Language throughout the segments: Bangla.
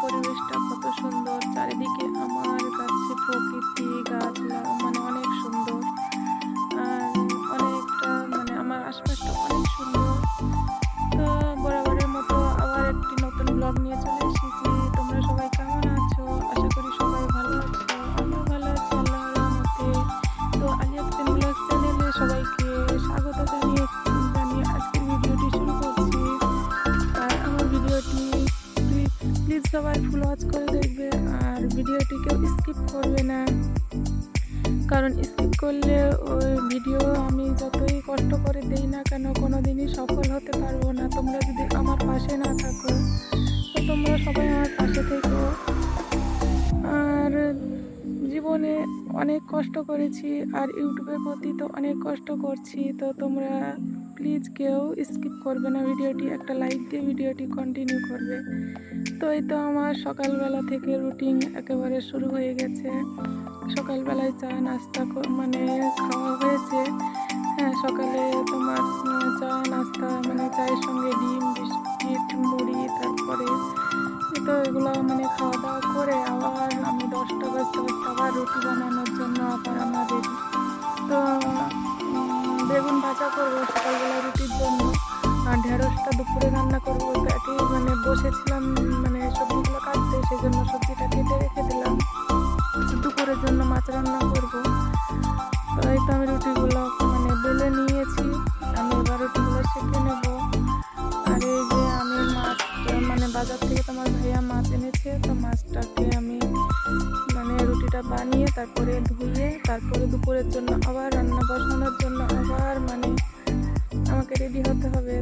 পরিবেশটা কত সুন্দর। চারিদিকে আমার কাছে প্রকৃতি গাছ আর ভিডিওটি কেউ স্কিপ করবে না। কারণ স্কিপ করলে ওই ভিডিও আমি যতই কষ্ট করে দেই না কেন কোনো দিনই সফল হতে পারব না। তোমরা যদি আমার পাশে না থাকো, তো তোমরা সবাই আমার পাশে থেকো। আর জীবনে অনেক কষ্ট করেছি, আর ইউটিউবের প্রতি তো অনেক কষ্ট করছি, তো তোমরা প্লিজ কেউ স্কিপ করবে না, ভিডিওটি একটা লাইক দিয়ে ভিডিওটি কন্টিনিউ করবে। তো এই তো আমার সকালবেলা থেকে রুটিন একেবারে শুরু হয়ে গেছে। সকালবেলায় চা, নাস্তা মানে খাওয়া হয়েছে। হ্যাঁ সকালে তোমার চা, নাস্তা মানে চায়ের সঙ্গে ডিম, বিস্কিট, মুড়ি, তারপরে তো এগুলো মানে খাওয়া দাওয়া করে আবার আমি দশটা বাজতে বাজতে আবার রুটি বানানোর জন্য আবার আমার রেডি তো বেগুন ভাজা করব। ঢেঁড়সটা দুপুরে রান্না করব। এটি মানে বসেছিলাম মানে সবজিগুলো কাটতে সেই জন্য সবজিটা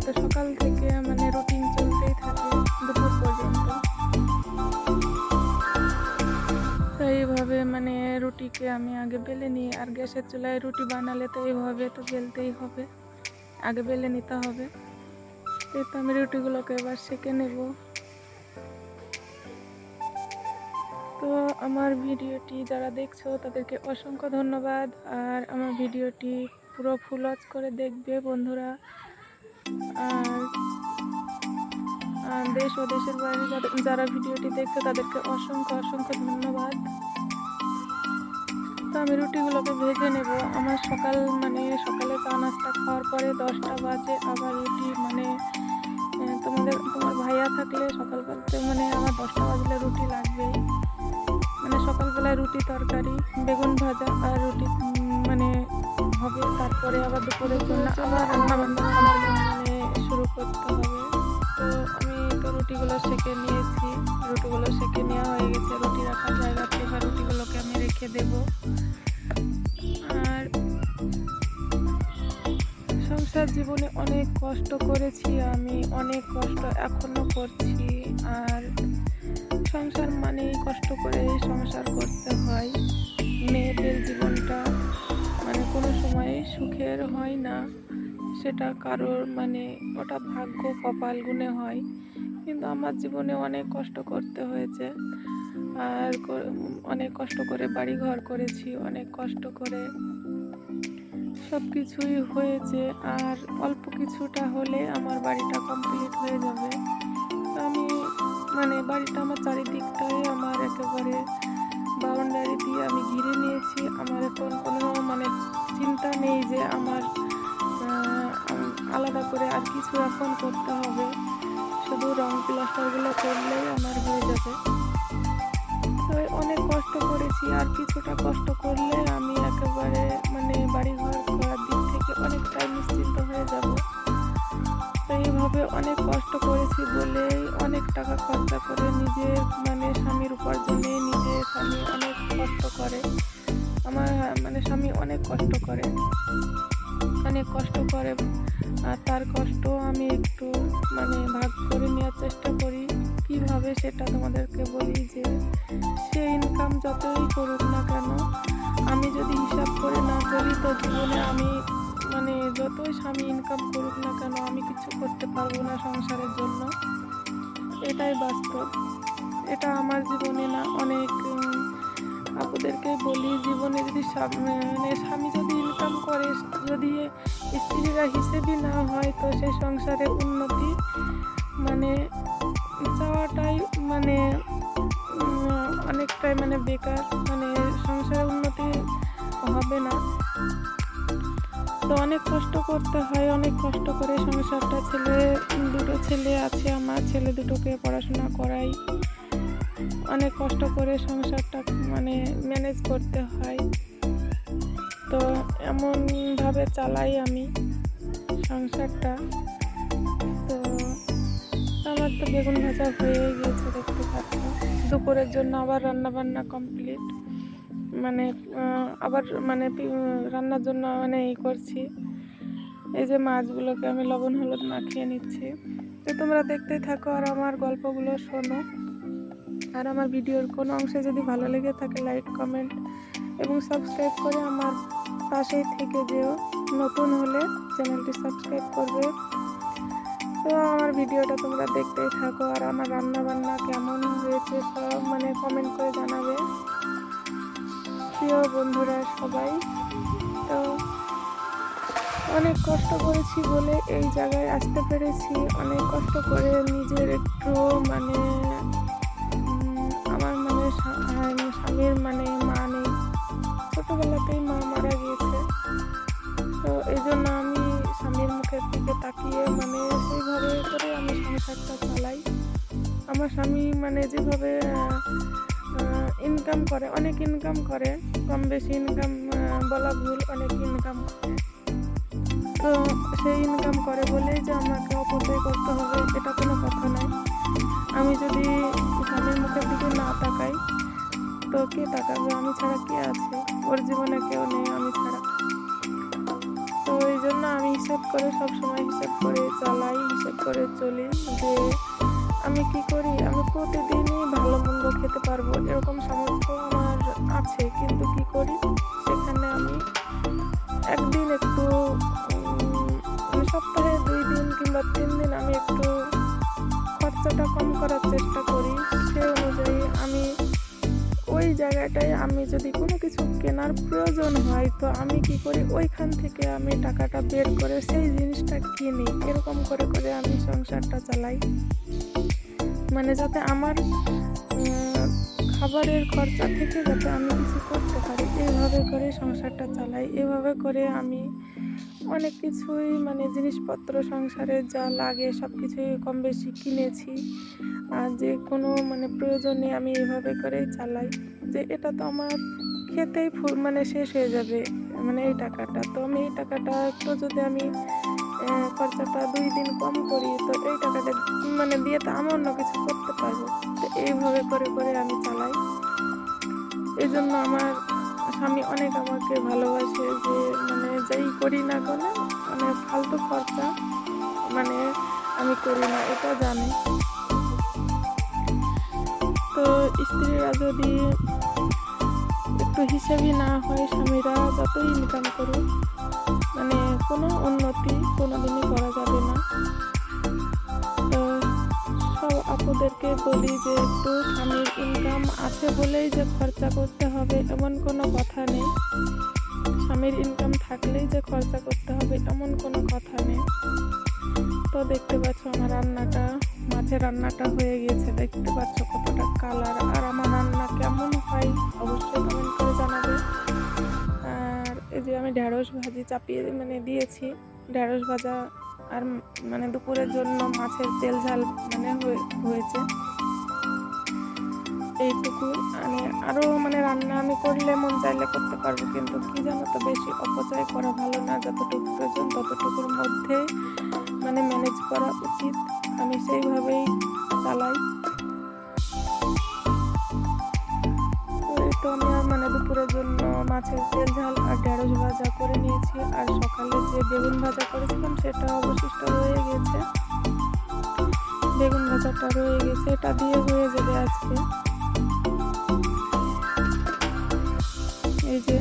তো সকাল থেকে মানে রুটিন চলতেই থাকে, দুপুর পর্যন্ত। তো এইভাবে মানে রুটিকে আমি আগে বেলে নিই, আর গ্যাসের চুলায় রুটি বানালে তো এইভাবে তো বেলতেই হবে, আগে বেলে নিতে হবে। এই তো আমি রুটিগুলোকে এবার সেঁকে নেব। তো আমার ভিডিওটি যারা দেখছ, তাদেরকে অসংখ্য ধন্যবাদ। আর আমার ভিডিওটি পুরো ফুল করে দেখবে বন্ধুরা। আর দেশ ও দেশের বাইরে যারা ভিডিওটি দেখছে, তাদেরকে অসংখ্য অসংখ্য ধন্যবাদ। তো আমি রুটিগুলোকে ভেজে নেব। আমার সকাল মানে সকালে চা নাস্তা খাওয়ার পরে দশটা বাজে, আবার রুটি মানে তোমাদের তোমার ভাইয়া থাকলে সকালবেলাতে মানে আমার দশটা বাজলে রুটি লাগবেই। মানে সকালবেলায় রুটি তরকারি, বেগুন ভাজা আর রুটি মানে হবে। তারপরে আবার দুপুরের জন্য আবার রান্না বান্না করতে হবে। তো আমি তো রুটিগুলো সেঁকে নিয়েছি। রুটিগুলো সেঁকে নেওয়া হয়ে গেছে। রুটি রাখার জায়গাতে এবার রুটিগুলোকে আমি রেখে দেব। আর সংসার জীবনে অনেক কষ্ট করেছি আমি, অনেক কষ্ট এখনও করছি। আর সংসার মানেই কষ্ট করে সংসার করতে হয়। মেয়েদের জীবনটা মানে কোনো সময় সুখের হয় না। সেটা কারোর মানে ওটা ভাগ্য, কপাল গুণে হয়। কিন্তু আমার জীবনে অনেক কষ্ট করতে হয়েছে। আর অনেক কষ্ট করে বাড়ি ঘর করেছি, অনেক কষ্ট করে সব কিছুই হয়েছে। আর অল্প কিছুটা হলে আমার বাড়িটা কমপ্লিট হয়ে যাবে। আমি মানে বাড়িটা আমার চারিদিকটাই আমার একেবারে বাউন্ডারি দিয়ে আমি ঘিরে নিয়েছি। আমার এখন কোনো মানে চিন্তা নেই যে আমার আর কিছু এখন করতে হবে। শুধু রং প্লাস্টারগুলো করলেই আমার হয়ে যাবে। তো অনেক কষ্ট করেছি, আর কিছুটা কষ্ট করলে আমি একেবারে মানে বাড়ি ঘর করার দিক থেকে অনেকটাই নিশ্চিন্ত হয়ে যাব। তো এইভাবে অনেক কষ্ট করেছি বলেই অনেক টাকা খরচা করে নিজে মানে স্বামীর উপার্জনে নিজে স্বামী অনেক কষ্ট করে। আমার মানে স্বামী অনেক কষ্ট করে। অনেক কষ্ট করে। আর তার কষ্ট আমি একটু মানে ভাগ করে নেওয়ার চেষ্টা করি। কীভাবে সেটা তোমাদেরকে বলি যে, সে ইনকাম যতই করুক না কেন, আমি যদি হিসাব করে না করি, তো জীবনে আমি মানে যতই স্বামী ইনকাম করুক না কেন, আমি কিছু করতে পারব না সংসারের জন্য। এটাই বাস্তব। এটা আমার জীবনে না, অনেক আপুদেরকে বলি, জীবনে যদি মানে স্বামী যদি ইনকাম করে। যদি স্ত্রীরা হিসেবে না হয়, তো সেই সংসারে উন্নতি মানে চাওয়াটাই মানে অনেকটাই মানে বেকার। মানে সংসারে উন্নতি হবে না। তো অনেক কষ্ট করতে হয়, অনেক কষ্ট করে সংসারটা ছেলে, দুটো ছেলে আছে আমার। ছেলে দুটোকে পড়াশোনা করাই। অনেক কষ্ট করে সংসারটা মানে ম্যানেজ করতে হয়। তো এমনভাবে চালাই আমি সংসারটা। তো আমার তো বেগুন ভাজা হয়ে গিয়েছে দেখতে পাচ্ছ। দুপুরের জন্য আবার রান্না বান্না কমপ্লিট মানে আবার মানে রান্নার জন্য মানে ই করছি। এই যে মাছগুলোকে আমি লবণ, হলুদ মাখিয়ে নিচ্ছি। তো তোমরা দেখতেই থাকো আর আমার গল্পগুলো শোনো। আর আমার ভিডিওর কোনো অংশে যদি ভালো লেগে থাকে লাইক কমেন্ট এবং সাবস্ক্রাইব করে আমার পাশেই থেকে যেও। নতুন হলে চ্যানেলটি সাবস্ক্রাইব করবে। তো আমার ভিডিওটা তোমরা দেখতেই থাকো আর আমার রান্না বান্না কেমন হয়েছে সব মানে কমেন্ট করে জানাবে। প্রিয় বন্ধুরা সবাই, তো অনেক কষ্ট করেছি বলে এই জায়গায় আসতে পেরেছি। অনেক কষ্ট করে নিজের একটু মানে স্বামী মানে যেভাবে ইনকাম করে, অনেক ইনকাম করে কম বেশি ইনকাম বলা ভুল, অনেক ইনকাম করে। তো সেই ইনকাম করে বলেই যে আমাকে অপচয় করতে হবে, এটা কোনো কথা নয়। আমি যদি স্বামীর মুখের দিকে না তাকাই, তো কে তাকাবে? আমি ছাড়া কে আছে? ওর জীবনে কেউ নেই, আমি ছাড়া। তো এই জন্য আমি হিসাব করে সব সময় হিসাব করে চালাই, হিসাব করে চলি যে আমি কি করি? আমি প্রতিদিনই ভালো মন্দ খেতে পারব, এরকম সামর্থ্য আমার আছে, কিন্তু কি করি? সেখানে আমি একদিন একটু মানে সপ্তাহে দুই দিন কিংবা তিন দিন আমি একটু খরচাটা কম করার চেষ্টা করি। সে অনুযায়ী আমি ওই জায়গাটায় আমি যদি কোনো কিছু কেনার প্রয়োজন হয়, তো আমি কি করি? ওইখান থেকে আমি টাকাটা বের করে সেই জিনিসটা কিনি। এরকম করে করে আমি সংসারটা চালাই। মানে যাতে আমার খাবারের খরচা থেকে যাতে আমি কিছু করতে পারি এইভাবে করে সংসারটা চালাই, এভাবে করে আমি অনেক কিছুই মানে জিনিসপত্র সংসারে যা লাগে সব কিছুই কম বেশি কিনেছি। আর যে কোনো মানে প্রয়োজনে আমি এভাবে করেই চালাই যে এটা তো আমার খেতেই মানে শেষ হয়ে যাবে মানে এই টাকাটা। তো আমি এই টাকাটা একটু যদি আমি খরচাটা দুই দিন কম করি, তো এই টাকাটা মানে দিয়ে তো আমি অন্য কিছু করতে পারব। তো এইভাবে করে করে আমি চালাই। এই জন্য আমার স্বামী অনেক আমাকে ভালোবাসে যে মানে যাই করি না কেন মানে ফালতু খরচা মানে আমি করি না, এটা জানে। তো স্ত্রীরা যদি একটু হিসেবই না হয়, স্বামীরা যতই ইনকাম করুক মানে কোনো উন্নতি কোনো দিনই করা যাবে না। তো সব আপুদেরকে বলি যে একটু স্বামীর ইনকাম আছে বলেই যে খরচা করতে হবে এমন কোনো কথা নেই। স্বামীর ইনকাম থাকলেই যে খরচা করতে হবে এমন কোনো কথা নেই। তো দেখতে পাচ্ছ আমার রান্নাটা, মাছের রান্নাটা হয়ে গিয়েছে। দেখতে পাচ্ছ কতটা কালার আর আমার রান্না কেমন হয়? অবশ্যই কমেন্ট করে জানাবে। যে আমি ঢ্যাঁড়স ভাজি চাপিয়ে মানে দিয়েছি। ঢ্যাঁড়স ভাজা আর মানে দুপুরের জন্য মাছের তেল ঝাল মানে হয়ে- হয়েছে। এইটুকু। মানে আরও মানে রান্না আমি করলে মন চাইলে করতে পারব, কিন্তু কি জানো তো বেশি অপচয় করা ভালো না। যতটুকু প্রয়োজন ততটুকুর মধ্যে মানে ম্যানেজ করা উচিত। আমি সেইভাবেই চালাই। তো আমি মানে দুপুরের জন্য মাছের তেল ঝাল ঢেঁড়স ভাজা করে নিয়েছি আর সকালে যে বেগুন ভাজা করেছিলাম সেটা অবশিষ্ট রয়ে গেছে। বেগুন ভাজাটা রয়ে গেছে, এটা দিয়ে হয়ে যাবে আজকে। এই যে।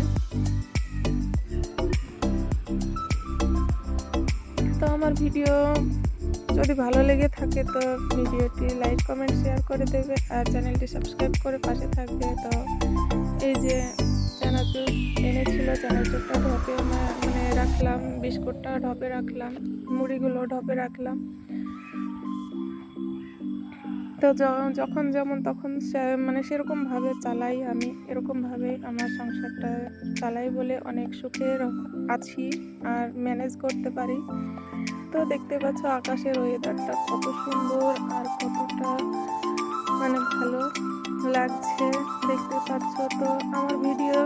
তো আমার ভিডিও যদি ভালো লেগে থাকে তো ভিডিওটি লাইক, কমেন্ট শেয়ার করে দেবে আর চ্যানেলটি সাবস্ক্রাইব করে পাশে থাকবে। তো এই যে চানাচুর এনেছিল, চানাচুরটা ঢপে মানে রাখলাম বিস্কুটটা ঢপে রাখলাম মুড়িগুলো ঢপে রাখলাম। তো যখন যেমন তখন মানে সেরকমভাবে চালাই আমি, এরকমভাবে আমার সংসারটা চালাই বলে অনেক সুখের আছি আর ম্যানেজ করতে পারি। তো দেখতে পাচ্ছ আকাশের ওয়েদারটা কত সুন্দর আর কতটা মানে ভালো। লাগছে, দেখতে পাচ্ছ তো আমার ভিডিও।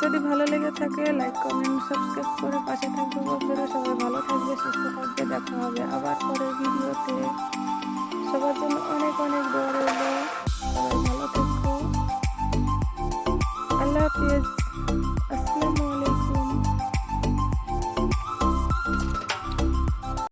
যদি ভালো লেগে থাকে লাইক কমেন্ট সাবস্ক্রাইব করে পাশে থাকবে বন্ধুরা। সবাই ভালো থাকবে, সুস্থ থাকবে, দেখা হবে আবার পরে ভিডিওতে। সবার জন্য অনেক অনেক দৌড় সবাই ভালো থাকব আল্লাহ হাফিজ।